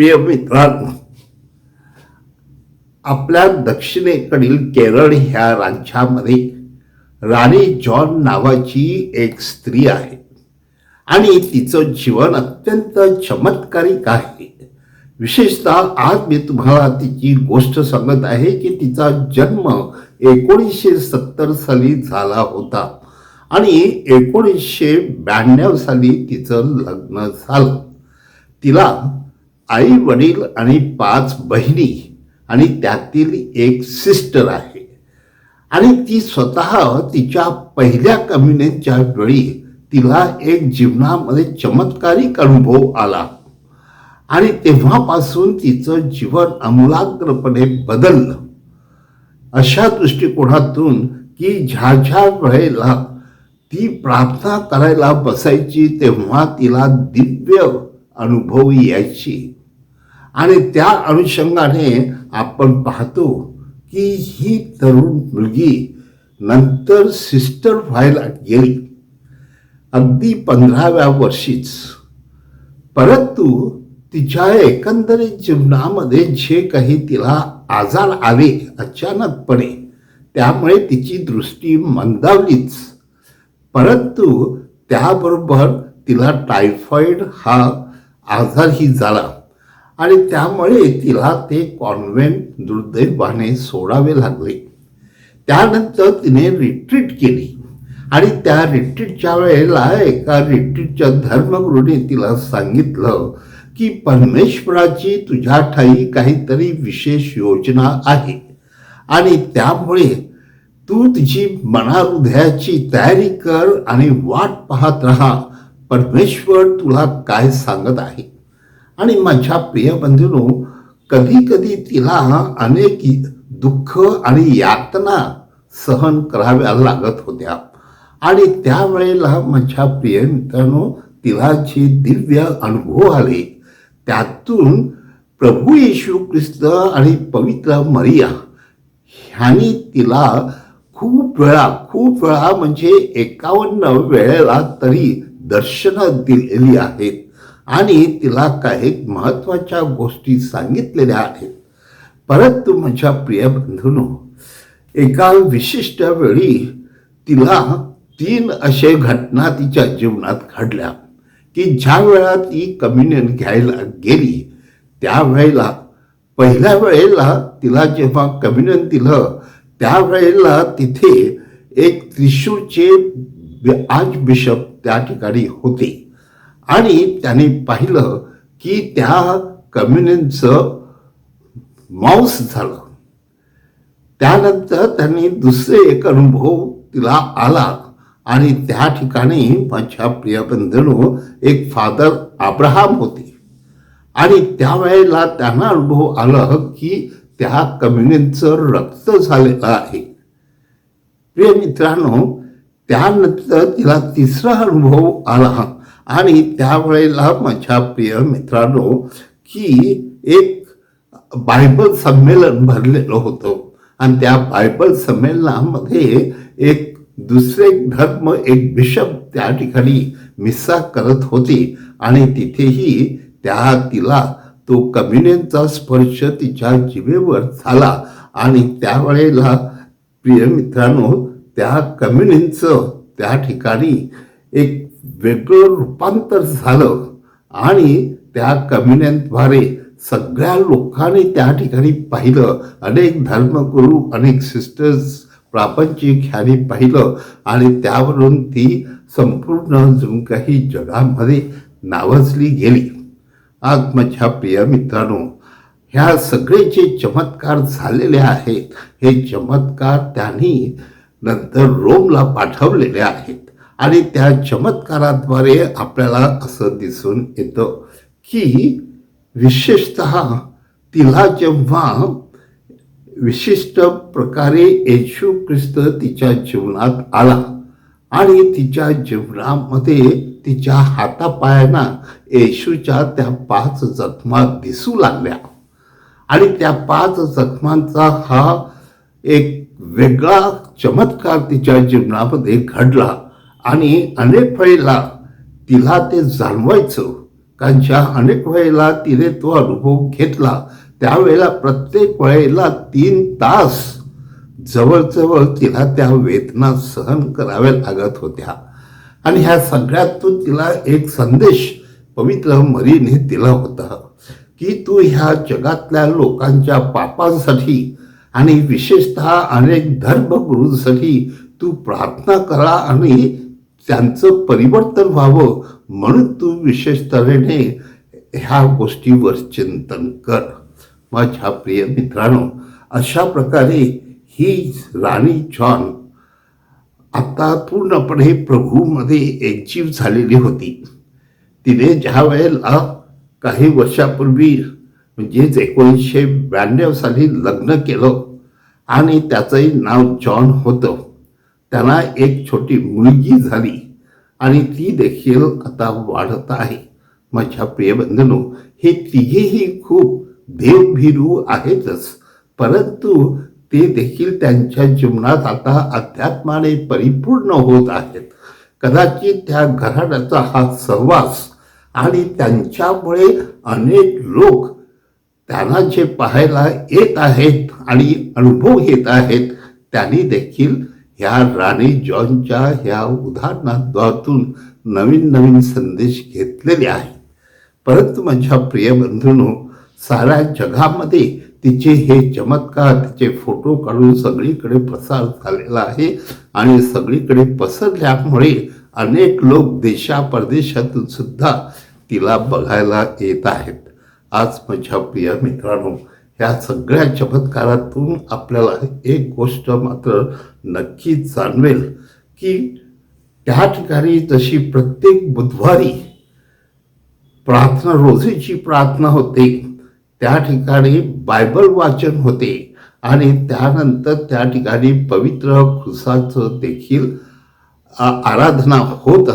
प्रिय मित्रांनो आपल्या दक्षिणेकडील केरळ ह्या राज्यामध्ये राणी जॉन नावाची एक स्त्री आहे आणि तिचं जीवन अत्यंत चमत्कारिक आहे. विशेषतः आज मी तुम्हाला तिची गोष्ट सांगत आहे की तिचा जन्म एकोणीसशे सत्तर साली झाला होता आणि एकोणीसशे ब्याण्णव साली तिचं लग्न झालं. तिला आई वडील आणि पाच बहिणी आणि त्यातील एक सिस्टर आहे. आणि ती स्वतः तिच्या पहिल्या कमिनेच्या वेळी तिला एक जीवनामध्ये चमत्कारिक अनुभव आला. आणि तेव्हापासून तिचं जीवन आमूलाग्रपणे बदललं. अशा दृष्टिकोनातून की ज्या ज्या वेळेला ती प्रार्थना करायला बसायची तेव्हा तिला दिव्य अनुभव यायची. आणि त्या अनुषंगाने आपण पाहतो की ही तरुण मुलगी नंतर सिस्टर व्हायला गेली. अगदी पंधराव्या वर्षीच. परंतु तिच्या एकंदरीत जीवनामध्ये जे काही तिला आजार आले अचानकपणे त्यामुळे तिची दृष्टी मंदावलीच. परंतु त्याबरोबर तिला टायफॉईड हा आजारही झाला. आणि त्यामुळे तिला ते कॉन्व्हेंट दुर्दैवाने सोडावे लागले. त्यानंतर तिने रिट्रीट केली. आणि त्या रिट्रीटच्या वेळेला एका रिट्रीटच्या धर्मगुरूने तिला सांगितलं की परमेश्वराची तुझ्या ठाई काहीतरी विशेष योजना आहे. आणि त्यामुळे तू तुझी मनाहृदयाची तयारी कर आणि वाट पाहत राहा. परमेश्वर तुला काय सांगत आहे? आणि माझ्या प्रिय बंधूंनो कधी कधी तिला अनेक दुःख आणि यातना सहन कराव्या लागत होत्या. आणि त्यावेळेला माझ्या प्रिय मित्रांनो तिला जे दिव्य अनुभव आले त्यातून प्रभू येशू ख्रिस्त आणि पवित्र मरिया ह्यांनी तिला खूप वेळा खूप वेळा म्हणजे एकावन्न वेळेला तरी दर्शनं दिलेली आहेत. आणि तिला काही महत्त्वाच्या गोष्टी सांगितलेल्या आहेत. परंतु माझ्या प्रिय बंधूनो एका विशिष्ट वेळी तिला तीन असे घटना तिच्या जीवनात घडल्या की ज्या वेळा ती कम्युनियन घ्यायला गेली त्यावेळेला पहिल्या वेळेला तिला जेव्हा कम्युनियन दिलं त्यावेळेला तिथे एक त्रिशूरचे आज बिशप त्या ठिकाणी होते. आणि त्यांनी पाहिलं की त्या कम्युनिस्टचं मांस झालं. त्यानंतर त्यांनी दुसरे एक अनुभव तिला आला आणि त्या ठिकाणी माझ्या प्रियबंधन एक फादर आब्राहम होते. आणि त्यावेळेला त्यांना अनुभव आला की त्या कम्युनिस्टचं रक्त झालेलं आहे. प्रिय मित्रांनो त्यानंतर तिला तिसरा अनुभव आला. आणि त्यावेळेला माझ्या प्रिय मित्रांनो की एक बायबल संमेलन भरलेलं होतं. आणि त्या बायबल संमेलनामध्ये एक दुसरे धर्म एक बिशप त्या ठिकाणी मिस्सा करत होती. आणि तिथेही त्या तिला तो कम्युनियनचा स्पर्श तिच्या जिवेवर झाला. आणि त्यावेळेला प्रिय मित्रांनो त्या कम्युनिनचं त्या ठिकाणी एक वेगळं रूपांतर झालं आणि त्या कम्युनियनद्वारे सगळ्या लोकांनी त्या ठिकाणी पाहिलं. अनेक धर्मगुरू अनेक सिस्टर्स प्रापंचिक ह्याने पाहिलं आणि त्यावरून ती संपूर्ण जणू काही जगामध्ये नावाजली गेली. आज माझ्या प्रिय मित्रांनो ह्या सगळे जे चमत्कार झालेले आहेत हे चमत्कार त्यांनी नंतर रोमला पाठवलेले आहेत. आणि त्या चमत्काराद्वारे आपल्याला असं दिसून येतं की विशेषत तिला जेव्हा विशिष्ट प्रकारे येशू ख्रिस्त तिच्या जीवनात आला आणि तिच्या जीवनामध्ये तिच्या हातापायांना येशूच्या त्या पाच जखमा दिसू लागल्या. आणि त्या पाच जखमांचा हा एक वेगळा चमत्कार तिच्या जीवनामध्ये घडला. आणि अनेक वेळेला तिला ते जाणवायचं. लोकांच्या अनेक वेळेला तिने तो अनुभव घेतला. त्यावेळेला प्रत्येक वेळेला तीन तास जवळजवळ तिला त्या वेदना सहन कराव्या लागत होत्या. आणि ह्या सगळ्यातून तिला एक संदेश पवित्र मरीने दिला होता की तू ह्या जगातल्या लोकांच्या पापांसाठी आणि विशेषतः अनेक धर्मगुरूंसाठी तू प्रार्थना करा आणि त्यांचं परिवर्तन व्हावं म्हणून तू विशेष तऱ्हेने ह्या गोष्टीवर चिंतन कर. माझ्या प्रिय मित्रांनो अशा प्रकारे ही राणी जॉन आता पूर्णपणे प्रभूमध्ये एकजीव झालेली होती. तिने ज्या वेळेला काही वर्षापूर्वी म्हणजेच एकोणीसशे ब्याण्णव साली लग्न केलं आणि त्याचंही नाव जॉन होतं. त्यांना एक छोटी मुलगी झाली आणि ती देखील आता वाढत आहे. माझ्या प्रिय बंधनो हे तिघेही खूप देवभिरू आहेतच. परंतु ते देखील त्यांच्या जीवनात आता अध्यात्माने परिपूर्ण होत आहेत. कदाचित त्या घराण्याचा हा सहवास आणि त्यांच्यामुळे अनेक लोक त्यांना जे पाहायला येत आहेत आणि अनुभव घेत आहेत त्यांनी देखील ह्या राणी जॉनच्या ह्या उदाहरणाद्वातून नवीन नवीन संदेश घेतलेले आहेत. परंतु माझ्या प्रिय बंधूंनो साऱ्या जगामध्ये तिचे हे चमत्कार तिचे फोटो काढून सगळीकडे प्रसार झालेला आहे आणि सगळीकडे पसरल्यामुळे अनेक लोक देशा परदेशातून सुद्धा तिला बघायला येत आहेत. आज माझ्या प्रिय मित्रांनो ह्या सगळ्या चमत्कारातून आपल्याला एक गोष्ट मात्र नक्की जाणवेल की त्या ठिकाणी जशी प्रत्येक बुधवारी प्रार्थना रोजीची प्रार्थना होते त्या ठिकाणी बायबल वाचन होते आणि त्यानंतर त्या ठिकाणी पवित्र खुसाचं देखील आराधना होत